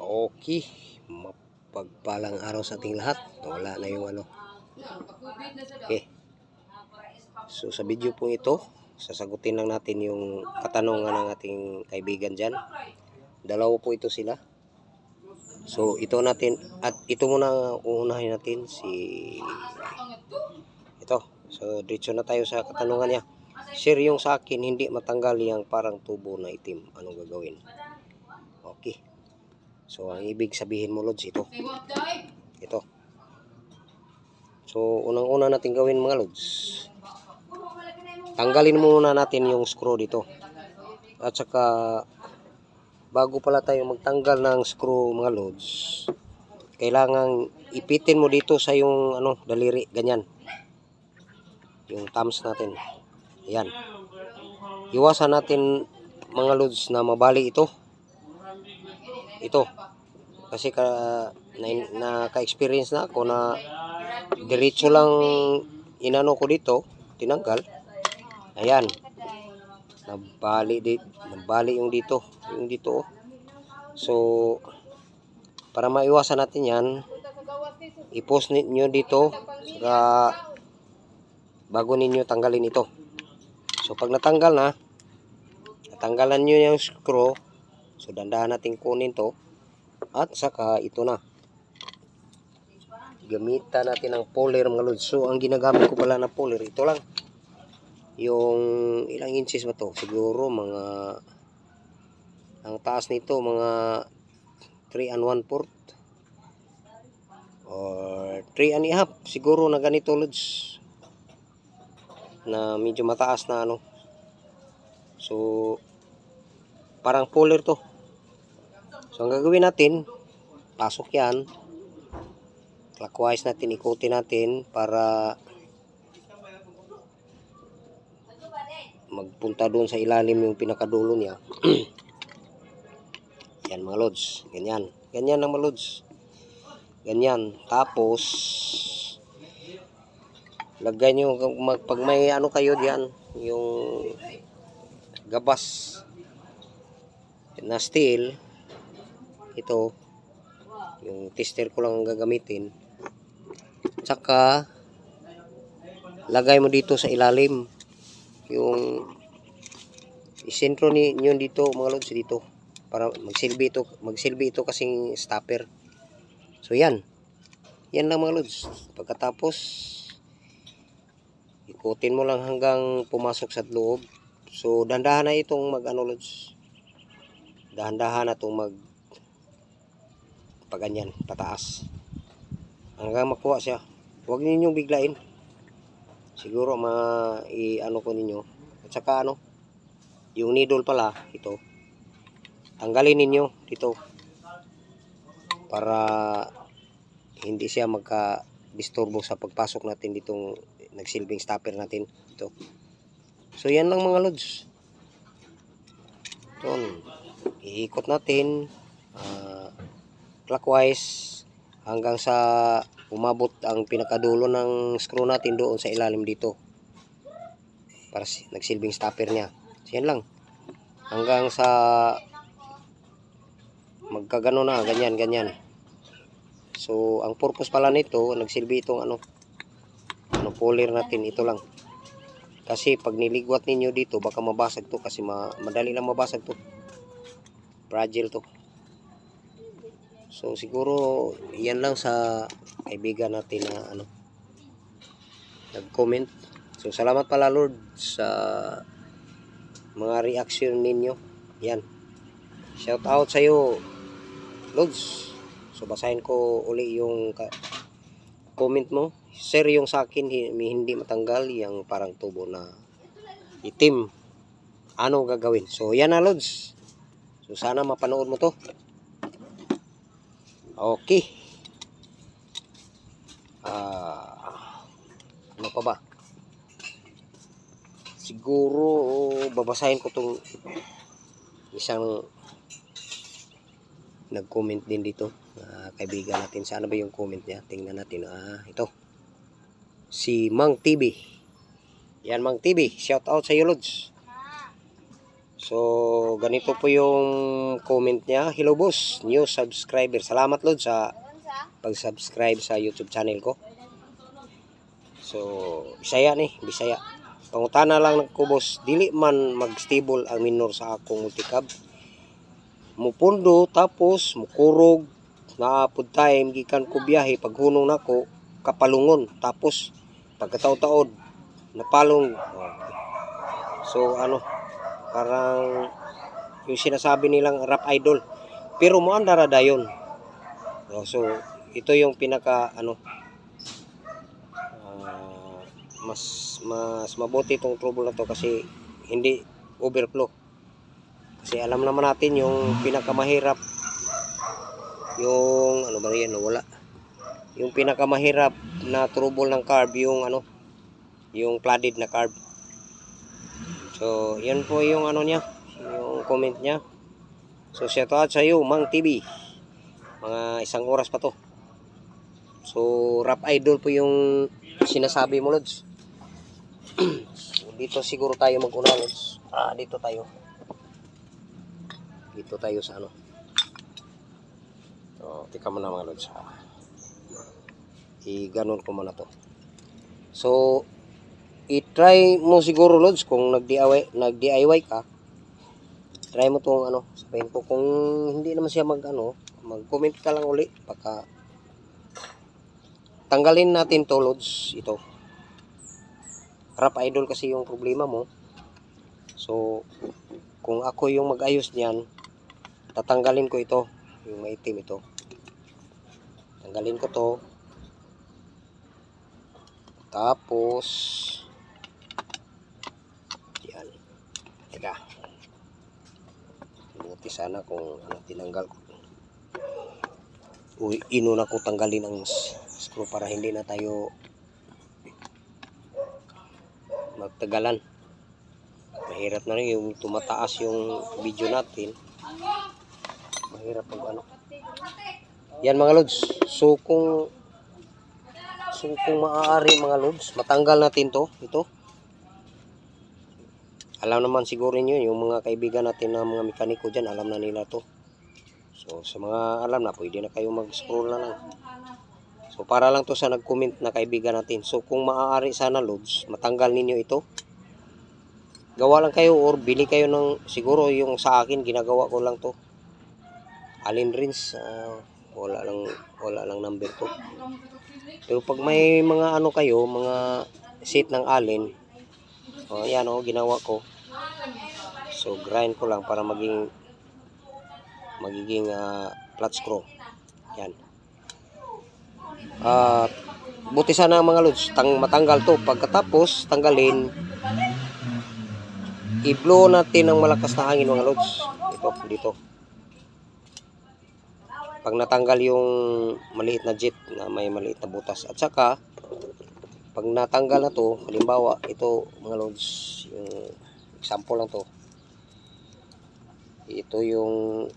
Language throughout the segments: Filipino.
Okay. Mapagpalang araw sa ating lahat. Wala na yung ano. Okay. So sa video po ito, sasagutin lang natin yung katanungan ng ating kaibigan dyan. Dalawa po ito sila. So ito natin, at ito muna uunahin natin si ito. So diretso na tayo sa katanungan niya. Sir, yung sa akin hindi matanggal yung parang tubo na itim. Anong gagawin? So ang ibig sabihin mo Lods, ito. Ito. So unang-una natin gawin mga Lods. Tanggalin muna natin yung screw dito. At saka bago pala tayo magtanggal ng screw mga Lods, kailangan ipitin mo dito sa yung ano daliri ganyan. Yung thumbs natin. Ayan. Iwasan natin mga loads na mabali ito. Ito. Kasi ka, na, naka-experience na ako na diretso lang inano ko dito, tinanggal. Ayan. Nabali di, nabali yung dito, yung dito. oh. So para maiwasan natin 'yan, i-post ninyo dito saka bago ninyo tanggalin ito. So pag natanggal na, natanggalan nyo yung screw, so dandahan natin kunin to, at saka ito na. Gamitan natin ng puller mga lods. So ang ginagamit ko pala na puller, ito lang. Yung ilang inches ba to? Siguro mga, ang taas nito mga 3 and 1 fourth or 3 and a half siguro na ganito lods na medyo mataas na ano. So parang puller to. So ang gagawin natin, pasok 'yan. Clockwise natin ikutin natin para magpunta doon sa ilalim yung pinakadulo niya. Yan mga lods, ganyan. Ganyan ang mga lods. Ganyan. Tapos lagay nyo pag may ano kayo diyan yung gabas na steel ito. Yung tester ko lang ang gagamitin. Tsaka lagay mo dito sa ilalim. Yung isentro ni nyo dito mga lods dito. Para magsilbi ito magsilbi ito kasing stopper. So yan. Yan lang mga lods. Pagkatapos ikutin mo lang hanggang pumasok sa loob. So dandahan na itong mag ano lods. Dahan-dahan na itong mag paganyan pataas. Hanggang makuha siya. Huwag ninyong biglain. Siguro ma i ano ko ninyo. At saka ano yung needle pala ito. Tanggalin ninyo dito. Para hindi siya magka disturbo sa pagpasok natin ditong nagsilbing stopper natin. Ito. So yan lang mga lods. Ito iikot natin. Ah, clockwise hanggang sa umabot ang pinakadulo ng screw natin doon sa ilalim dito. Para si- nagsilbing stopper niya. So yan lang. Hanggang sa magkagano na ganyan ganyan. So ang purpose pala nito nagsilbi itong ano ano puller natin ito lang. Kasi pag niligwat ninyo dito baka mabasag to kasi ma madali lang mabasag to. Fragile to so siguro yan lang sa kaibigan natin na ano nag-comment. So salamat pala Lord sa mga reaction ninyo. Yan. Shout out sa iyo Lods so basahin ko uli yung comment mo. Sir yung sa akin hi- hindi matanggal yung parang tubo na itim. Ano gagawin? So yan na Lods so sana mapanood mo to okay. Ah ano pa ba? Siguro babasahin ko tong isang nag-comment din dito ah, kaibigan natin. Sana ba yung comment niya? Tingnan natin. Ah ito. Si Mang TV yan Mang TV shout out sa iyo Lods So, ganito po yung comment niya. Hello boss, new subscriber. Salamat Lord sa pag-subscribe sa YouTube channel ko. So, Bisaya ni, Bisaya. Pangutana lang ko boss, dili man mag-stable ang minor sa akong multicab. Mupundo tapos mukurog na pud time gikan ko biyahe paghunong nako kapalungon tapos pagkataon-taon napalong so ano parang yung sinasabi nilang rap idol. Pero mo andara dayon Oh, so ito yung pinaka ano ah, mas mas mabuti itong trouble na to kasi hindi overflow. Kasi alam naman natin yung pinakamahirap yung ano ba yan wala yung pinakamahirap na trouble ng carb yung ano yung flooded na carb so yan po yung ano niya yung comment niya. So shout out sa iyo Mang TV mga isang oras pa to. So rap idol po yung sinasabi mo Lods. Dito siguro tayo mag-una Lods. Ah dito tayo. Dito tayo sa ano. So, tika mo na mga lods. I-ganon ko muna to. So, i-try mo siguro lods kung nag-DIY, nag-DIY ka. Try mo tong ano, sabihin ko kung hindi naman siya mag ano, mag-comment ka lang uli pagka tanggalin natin to lods ito. Rap idol kasi yung problema mo. So, kung ako yung mag-ayos niyan, tatanggalin ko ito yung maitim ito tanggalin ko to tapos yan teka buti sana kung ano tinanggal ko. Uy, inuna ko tanggalin ang screw para hindi na tayo magtagalan. Mahirap na rin yung tumataas yung video natin. Mahirap pag ano. Yan mga lods. So kung so kung maaari mga lods matanggal natin to ito alam naman siguro niyo yung mga kaibigan natin na mga mekaniko dyan alam na nila to. So sa mga alam na pwede na kayo mag scroll na lang. So para lang to sa nag-comment na kaibigan natin. So kung maaari sana lods matanggal ninyo ito. Gawa lang kayo or bili kayo ng siguro yung sa akin ginagawa ko lang to. Alin rins ah, wala lang wala lang number to. Pero pag may mga ano kayo mga seat ng alin oh yan oh ginawa ko. So grind ko lang para maging magiging ah, flat screw. Yan ah buti sana mga lods tang matanggal to. Pagkatapos tanggalin i-blow natin ng malakas na hangin mga lods. Ito dito. Pag natanggal yung maliit na jet na may maliit na butas. At saka pag natanggal na to halimbawa ito mga lods yung example lang to. Ito yung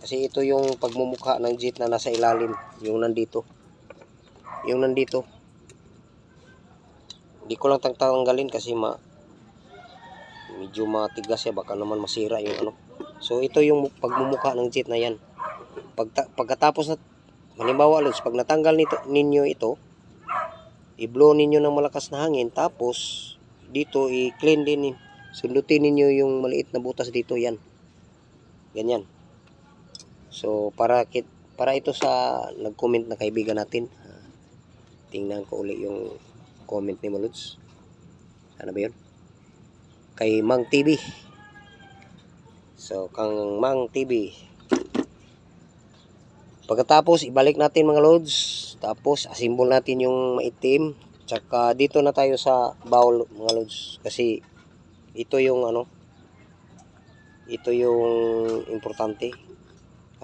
kasi ito yung pagmumukha ng jet na nasa ilalim yung nandito. Yung nandito. Hindi ko lang tanggalin kasi ma medyo matigas siya baka naman masira yung ano. So ito yung pagmumukha ng jet na yan. Pagta, pagkatapos na halimbawa lods pag natanggal nito, ninyo ito i-blow ninyo ng malakas na hangin tapos dito i-clean din sundutin ninyo yung maliit na butas dito yan. Ganyan. So para kit para ito sa nag-comment na kaibigan natin. Ah, tingnan ko uli yung comment ni Malods. Ano ba yun? Kay Mang TV so kang Mang TV Pagkatapos, ibalik natin mga loads. Tapos, asimbol natin yung maitim. Tsaka, dito na tayo sa bowl mga loads. Kasi, ito yung ano, ito yung importante.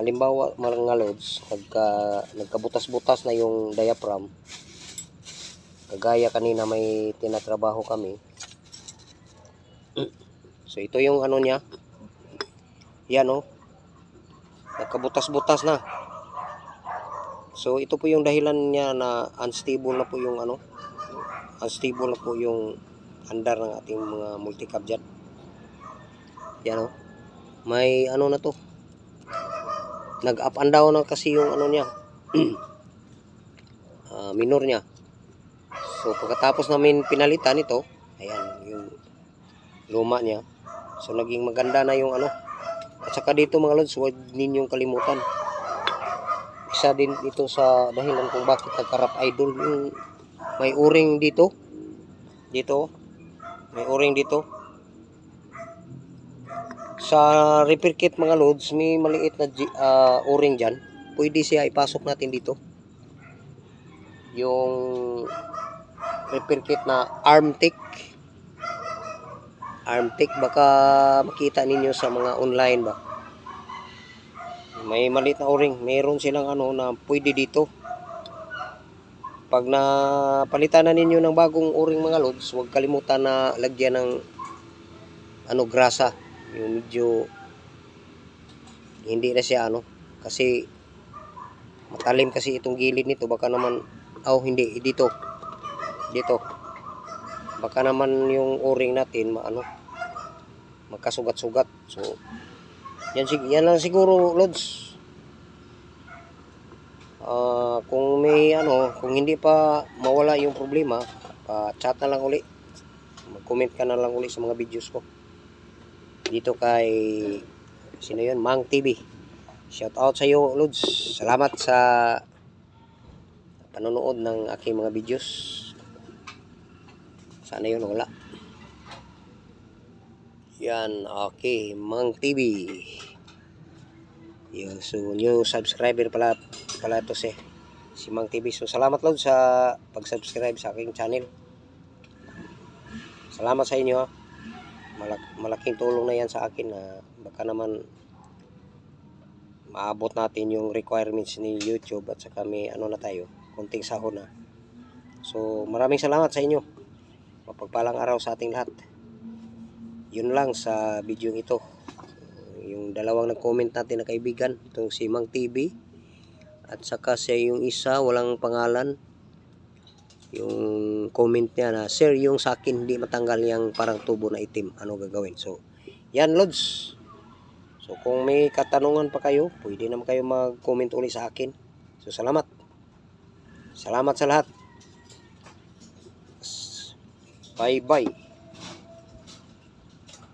Halimbawa, mga loads, pagka nagkabutas-butas na yung diaphragm, kagaya kanina may tinatrabaho kami. So, ito yung ano niya. Yan, oh. Nagkabutas-butas na. So ito po yung dahilan niya na unstable na po yung ano, unstable na po yung andar ng ating mga multicab dyan. Yan o. May ano na to. Nag up and down na kasi yung ano niya. Ah, minor niya. So pagkatapos namin pinalitan ito, ayan yung luma niya. So naging maganda na yung ano. At saka dito mga lods, huwag ninyong kalimutan. Isa din ito sa dahilan kung bakit nagkarap idol yung may uring dito. Dito. May uring dito. Sa repair kit mga loads, may maliit na ah, uring dyan. Pwede siya ipasok natin dito. Yung repair kit na armtic. Armtic, baka makita ninyo sa mga online ba. May maliit na uring. Meron silang ano na pwede dito. Pag napalitan na ninyo ng bagong uring mga loads, huwag kalimutan na lagyan ng ano grasa. Yung medyo hindi na siya ano kasi matalim kasi itong gilid nito baka naman oh hindi dito dito baka naman yung o-ring natin maano magkasugat-sugat so yan, yan lang siguro lods. Ah, kung may ano kung hindi pa mawala yung problema pa chat na lang uli. Mag-comment ka na lang uli sa mga videos ko. Dito kay sino yun? Mang TV shout out sa iyo Lods. Salamat sa panonood ng aking mga videos. Sana yun wala yan okay Mang TV yun so new subscriber pala pala to si si Mang TV so salamat Lods sa pag-subscribe sa aking channel salamat sa inyo ha Malak- malaking tulong na yan sa akin na baka naman maabot natin yung requirements ni YouTube at saka may ano na tayo, konting sahod na. So maraming salamat sa inyo. Mapagpalang araw sa ating lahat. Yun lang sa video ito. Yung dalawang nag-comment natin na kaibigan, itong si Mang TV at saka siya yung isa, walang pangalan. Yung comment niya na, Sir, yung sa akin hindi matanggal yung parang tubo na itim. Ano gagawin? So, yan, Lods. So, kung may katanungan pa kayo, pwede naman kayo mag-comment uli sa akin. So, salamat. Salamat sa lahat. Bye-bye.